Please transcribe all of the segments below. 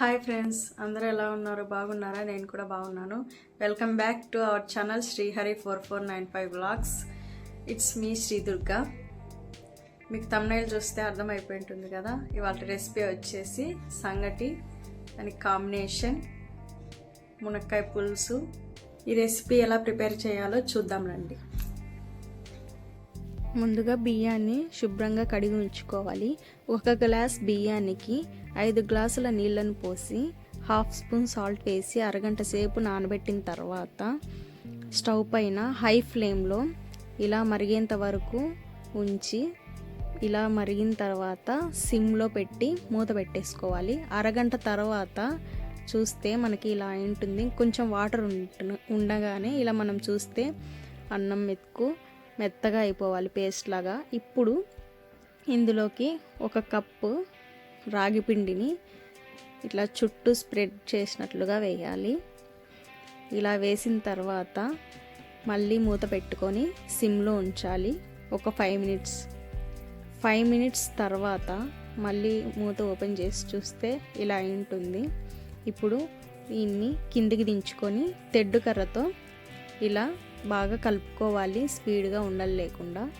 Hi friends అందరూ ఎలా ఉన్నారు? బాగున్నారా? నేను కూడా బాగున్నాను. Welcome back to our channel Srihari four four nine five blogs it's me Sri Durga మీకు తమ్నైల్ చూస్తే అర్థమైపోయి ఉంటుంది కదా? ఇవాళ రెసిపీ వచ్చేసి సంగటి దానికి కాంబినేషన్ మునక్కాయ పులుసు. ఈ రెసిపీ ఎలా ప్రిపేర్ చేయాలో చూద్దాం రండి. ముందుగా బియ్యాన్ని శుభ్రంగా కడిగి ఉంచుకోవాలి. ఒక గ్లాస్ బియ్యానికి ఐదు గ్లాసుల నీళ్ళను పోసి హాఫ్ స్పూన్ సాల్ట్ వేసి అరగంట సేపు నానబెట్టిన తర్వాత స్టవ్ పైన హై ఫ్లేమ్లో ఇలా మరిగేంత వరకు ఉంచి ఇలా మరిగిన తర్వాత సిమ్లో పెట్టి మూత పెట్టేసుకోవాలి. అరగంట తర్వాత చూస్తే మనకి ఇలా ఉంటుంది. కొంచెం వాటర్ ఉండగానే ఇలా మనం చూస్తే అన్నం మెతుకు మెత్తగా అయిపోవాలి పేస్ట్ లాగా. ఇప్పుడు ఇందులోకి ఒక కప్పు రాగి పిండిని ఇట్లా చుట్టూ స్ప్రెడ్ చేసినట్లుగా వేయాలి. ఇలా వేసిన తర్వాత మళ్ళీ మూత పెట్టుకొని సిమ్లో ఉంచాలి. ఒక ఫైవ్ మినిట్స్ ఫైవ్ మినిట్స్ తర్వాత మళ్ళీ మూత ఓపెన్ చేసి చూస్తే ఇలా ఉంటుంది. ఇప్పుడు దీన్ని కిందికి దించుకొని తెడ్డు కర్రతో ఇలా బాగా కలుపుకోవాలి స్పీడ్గా ఉండలు లేకుండా.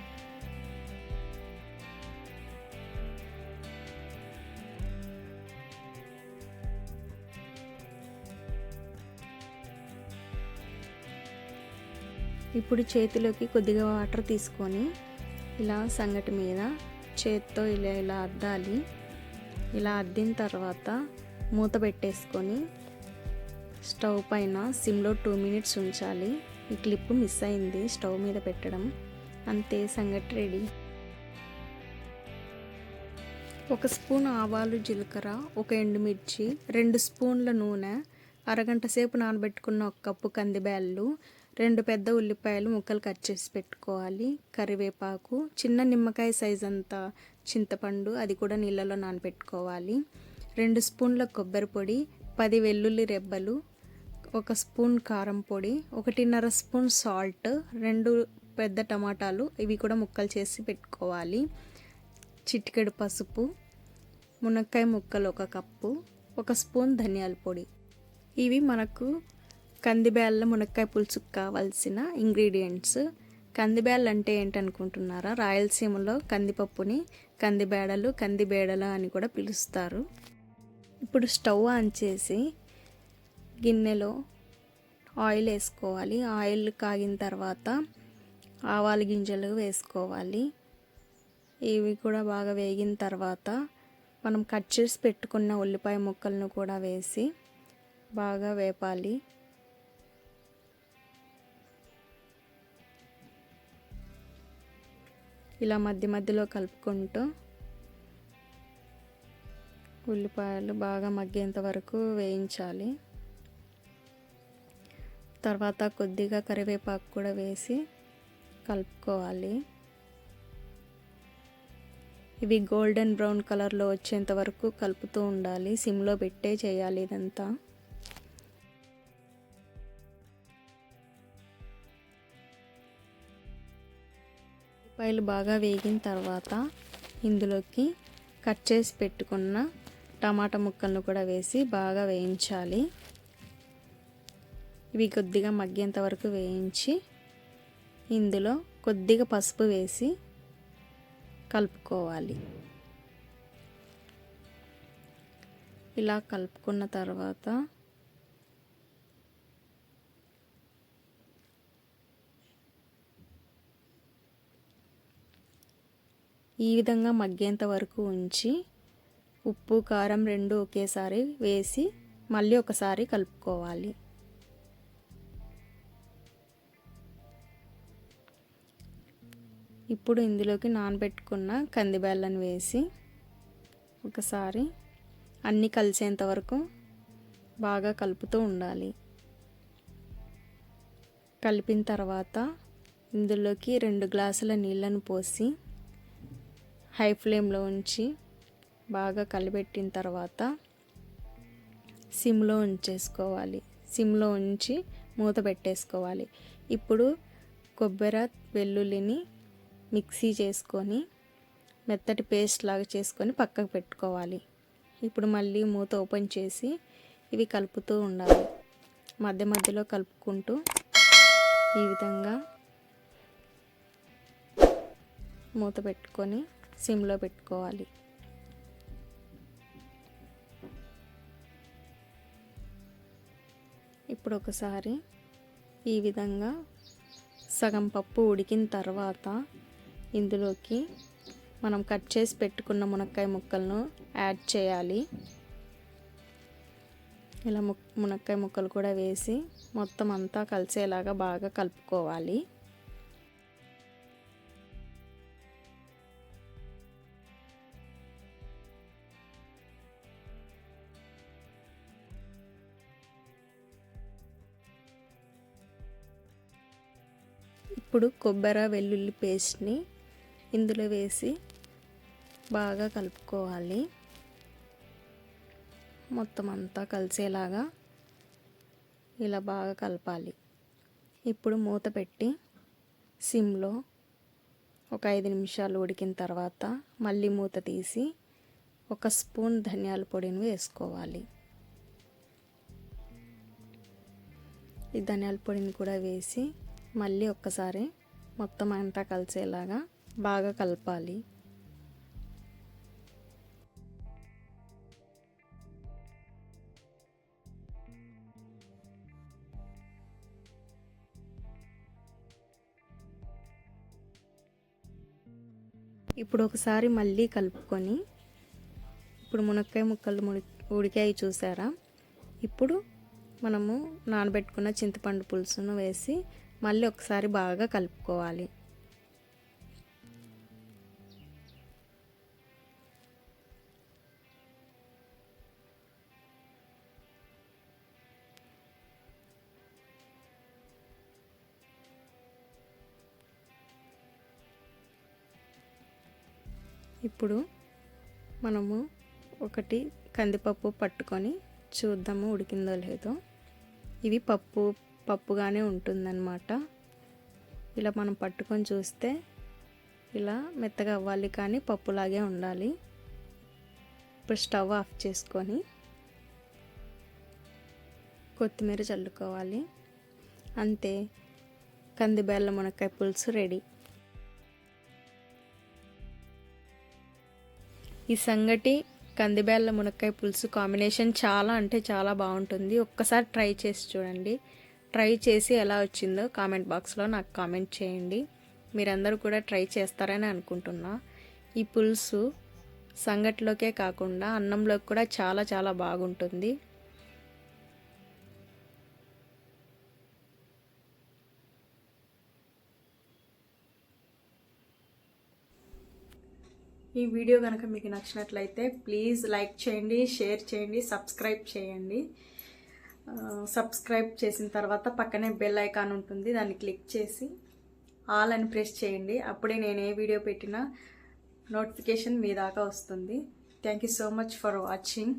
ఇప్పుడు చేతిలోకి కొద్దిగా వాటర్ తీసుకొని ఇలా సంగటి మీద చేత్తో ఇలా ఇలా అద్దాలి. ఇలా అద్దిన తర్వాత మూత పెట్టేసుకొని స్టవ్ పైన సిమ్లో టూ మినిట్స్ ఉంచాలి. ఈ క్లిప్ మిస్ అయింది స్టవ్ మీద పెట్టడం. అంతే సంగటి రెడీ. ఒక స్పూన్ ఆవాలు జీలకర్ర ఒక ఎండుమిర్చి రెండు స్పూన్ల నూనె అరగంట సేపు నానబెట్టుకున్న ఒక కప్పు కందిబ్యాళ్ళు రెండు పెద్ద ఉల్లిపాయలు ముక్కలు కట్ చేసి పెట్టుకోవాలి. కరివేపాకు చిన్న నిమ్మకాయ సైజ్ అంత చింతపండు అది కూడా నీళ్ళలో నానబెట్టుకోవాలి. రెండు స్పూన్ల కొబ్బరి పొడి పది వెల్లుల్లి రెబ్బలు ఒక స్పూన్ కారం పొడి ఒకటిన్నర స్పూన్ సాల్ట్ రెండు పెద్ద టమాటాలు ఇవి కూడా ముక్కలు చేసి పెట్టుకోవాలి. చిటికెడు పసుపు మునక్కాయ ముక్కలు ఒక కప్పు ఒక స్పూన్ ధనియాల పొడి. ఇవి మనకు కందిబ్యాళ్ళ మునక్కాయ పులుసుకు కావాల్సిన ఇంగ్రీడియంట్స్. కందిబ్యాళ్ళు అంటే ఏంటనుకుంటున్నారా? రాయలసీమలో కందిపప్పుని కందిబేడలు కందిబేడలు అని కూడా పిలుస్తారు. ఇప్పుడు స్టవ్ ఆన్ చేసి గిన్నెలో ఆయిల్ వేసుకోవాలి. ఆయిల్ కాగిన తర్వాత ఆవాల గింజలు వేసుకోవాలి. ఇవి కూడా బాగా వేగిన తర్వాత మనం కట్ చేసి పెట్టుకున్న ఉల్లిపాయ ముక్కలను కూడా వేసి బాగా వేపాలి. ఇలా మధ్య మధ్యలో కలుపుకుంటూ ఉల్లిపాయలు బాగా మగ్గేంత వరకు వేయించాలి. తర్వాత కొద్దిగా కరివేపాకు కూడా వేసి కలుపుకోవాలి. ఇవి గోల్డెన్ బ్రౌన్ కలర్లో వచ్చేంత వరకు కలుపుతూ ఉండాలి. సిమ్లో పెట్టే చేయాలి ఇదంతా. ఉల్లిపాయలు బాగా వేగిన తర్వాత ఇందులోకి కట్ చేసి పెట్టుకున్న టమాటా ముక్కలను కూడా వేసి బాగా వేయించాలి. ఇవి కొద్దిగా మగ్గేంత వరకు వేయించి ఇందులో కొద్దిగా పసుపు వేసి కలుపుకోవాలి. ఇలా కలుపుకున్న తర్వాత ఈ విధంగా మగ్గేంత వరకు ఉంచి ఉప్పు కారం రెండు ఒకేసారి వేసి మళ్ళీ ఒకసారి కలుపుకోవాలి. ఇప్పుడు ఇందులోకి నానబెట్టుకున్న కందిబ్యాళ్ళను వేసి ఒకసారి అన్నీ కలిసేంత వరకు బాగా కలుపుతూ ఉండాలి. కలిపిన తర్వాత ఇందులోకి రెండు గ్లాసుల నీళ్ళను పోసి హై ఫ్లేమ్లో ఉంచి బాగా కలిపెట్టిన తర్వాత సిమ్లో ఉంచేసుకోవాలి. సిమ్లో ఉంచి మూత పెట్టేసుకోవాలి. ఇప్పుడు కొబ్బరి వెల్లుల్లిని మిక్సీ చేసుకొని మెత్తటి పేస్ట్ లాగా చేసుకొని పక్కకు పెట్టుకోవాలి. ఇప్పుడు మళ్ళీ మూత ఓపెన్ చేసి ఇవి కలుపుతూ ఉండాలి. మధ్య మధ్యలో కలుపుకుంటూ ఈ విధంగా మూత పెట్టుకొని సిమ్లో పెట్టుకోవాలి. ఇప్పుడు ఒకసారి ఈ విధంగా సగం పప్పు ఉడికిన తర్వాత ఇందులోకి మనం కట్ చేసి పెట్టుకున్న మునక్కాయ ముక్కలను యాడ్ చేయాలి. ఇలా ము మునక్కాయ ముక్కలు కూడా వేసి మొత్తం అంతా కలిసేలాగా బాగా కలుపుకోవాలి. ఇప్పుడు కొబ్బరి వెల్లుల్లి పేస్ట్ని ఇందులో వేసి బాగా కలుపుకోవాలి. మొత్తం అంతా కలిసేలాగా ఇలా బాగా కలపాలి. ఇప్పుడు మూత పెట్టి సిమ్లో ఒక ఐదు నిమిషాలు ఉడికిన తర్వాత మళ్ళీ మూత తీసి ఒక స్పూన్ ధనియాల పొడిని వేసుకోవాలి. ఈ ధనియాల పొడిని కూడా వేసి మళ్ళీ ఒక్కసారి మొత్తం అంతా కలిసేలాగా బాగా కలపాలి. ఇప్పుడు ఒకసారి మళ్ళీ కలుపుకొని ఇప్పుడు మునక్కాయ ముక్కలు ముడి ఉడికాయి చూసారా? ఇప్పుడు మనము నానబెట్టుకున్న చింతపండు పులుసును వేసి మళ్ళీ ఒకసారి బాగా కలుపుకోవాలి. ఇప్పుడు మనము ఒకటి కందిపప్పు పట్టుకొని చూద్దాము ఉడికిందో లేదో. ఇవి పప్పు పప్పుగానే ఉంటుందన్నమాట. ఇలా మనం పట్టుకొని చూస్తే ఇలా మెత్తగా అవ్వాలి కానీ పప్పులాగే ఉండాలి. ఇప్పుడు స్టవ్ ఆఫ్ చేసుకొని కొత్తిమీర చల్లుకోవాలి. అంతే. కందిబెల్ల మునక్కాయ పులుసు రెడీ. ఈ సంగటి కందిబేళ్ళ మునక్కాయ పులుసు కాంబినేషన్ చాలా అంటే చాలా బాగుంటుంది. ఒక్కసారి ట్రై చేసి చూడండి. ట్రై చేసి ఎలా వచ్చిందో కామెంట్ బాక్స్లో నాకు కామెంట్ చేయండి. మీరందరూ కూడా ట్రై చేస్తారని అనుకుంటున్నా. ఈ పులుసు సంగటిలోకే కాకుండా అన్నంలోకి కూడా చాలా చాలా బాగుంటుంది. ఈ వీడియో కనుక మీకు నచ్చినట్లయితే ప్లీజ్ లైక్ చేయండి షేర్ చేయండి సబ్స్క్రైబ్ చేయండి. సబ్స్క్రైబ్ చేసిన తర్వాత పక్కనే బెల్ ఐకాన్ ఉంటుంది దాన్ని క్లిక్ చేసి ఆల్ అని ప్రెస్ చేయండి. అప్పుడే నేను ఏ వీడియో పెట్టినా నోటిఫికేషన్ మీ దాకా వస్తుంది. Thank you so much for watching